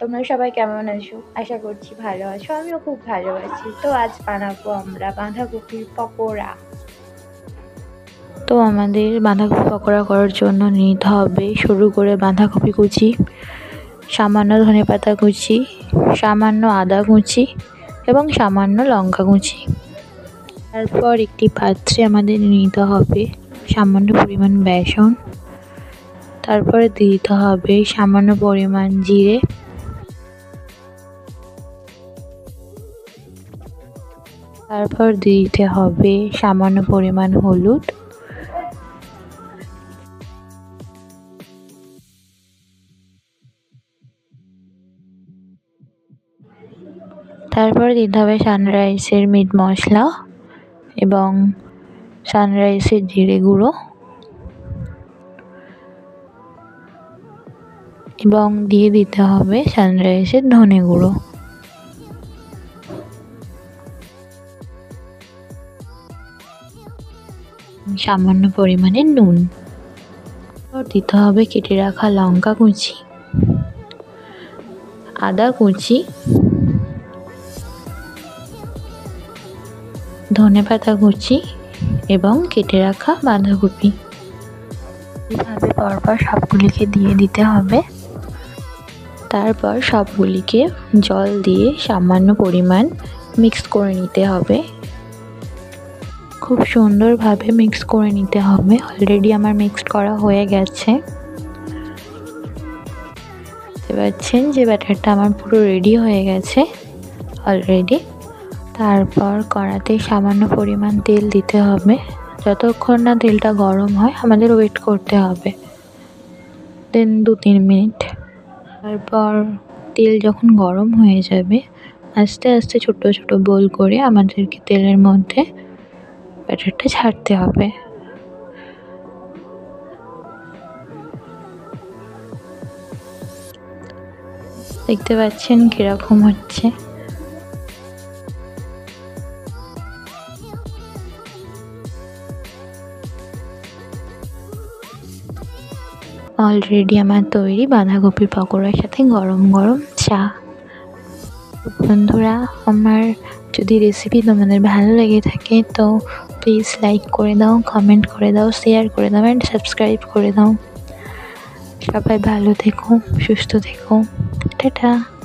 তোমরা সবাই কেমন আছো? আশা করছি ভালো আছো, আমিও খুব ভালো আছি। তো আজ বানাবো আমরা বাঁধাকপির পকোড়া। তো আমাদের বাঁধাকপি পকোড়া করার জন্য নিতে হবে শুরু করে বাঁধাকপি কুচি, সামান্য ধনে পাতা কুচি, সামান্য আদা কুচি এবং সামান্য লঙ্কা কুচি। তারপর একটি পাত্রে আমাদের নিতে হবে সামান্য পরিমাণ বেসন। তারপরে দিতে হবে সামান্য পরিমাণ জিরে। তারপর দিতে হবে সামান্য পরিমাণ হলুদ। তারপর দিতে হবে সানরাইসের মিট মশলা এবং সানরাইসের জিরে গুঁড়ো এবং দিয়ে দিতে হবে সানরাইসের ধনে গুঁড়ো। সামান্য পরিমাণে নুন। দিতে হবে কেটে রাখা লঙ্কা কুচি। আদা কুচি। ধনে পাতা কুচি এবং কেটে রাখা বাঁধাকপি। এভাবে পরপর সবগুলিকে দিয়ে দিতে হবে। তারপর সবগুলিকে জল দিয়ে সামান্য পরিমাণ মিক্স করে নিতে হবে। খুব সুন্দরভাবে মিক্স করে নিতে হবে। অলরেডি আমার মিক্সড করা হয়ে গেছে। দেখতে পাচ্ছেন যে ব্যাটারটা আমার পুরো রেডি হয়ে গেছে অলরেডি তারপর কড়াতে সামান্য পরিমাণ তেল দিতে হবে। যতক্ষণ না তেলটা গরম হয়, আমাদের ওয়েট করতে হবে। দেন দু তিন মিনিট। তারপর তেল যখন গরম হয়ে যাবে, আস্তে আস্তে ছোট ছোট বোল করে আমাদেরকে তেলের মধ্যে ব্যাটারটা ছাড়তে হবে। দেখতে পাচ্ছেন কীরকম হচ্ছে। অলরেডি আমার তৈরি বাঁধাকপির পকোড়ার সাথে গরম গরম চা। বন্ধুরা, আমার যদি রেসিপি তোমাদের ভালো লেগে থাকে, তো প্লিজ লাইক করে দাও কমেন্ট করে দাও শেয়ার করে দাও অ্যান্ড সাবস্ক্রাইব করে দাও। সবাই ভালো থেকো, সুস্থ থেকো। টাটা।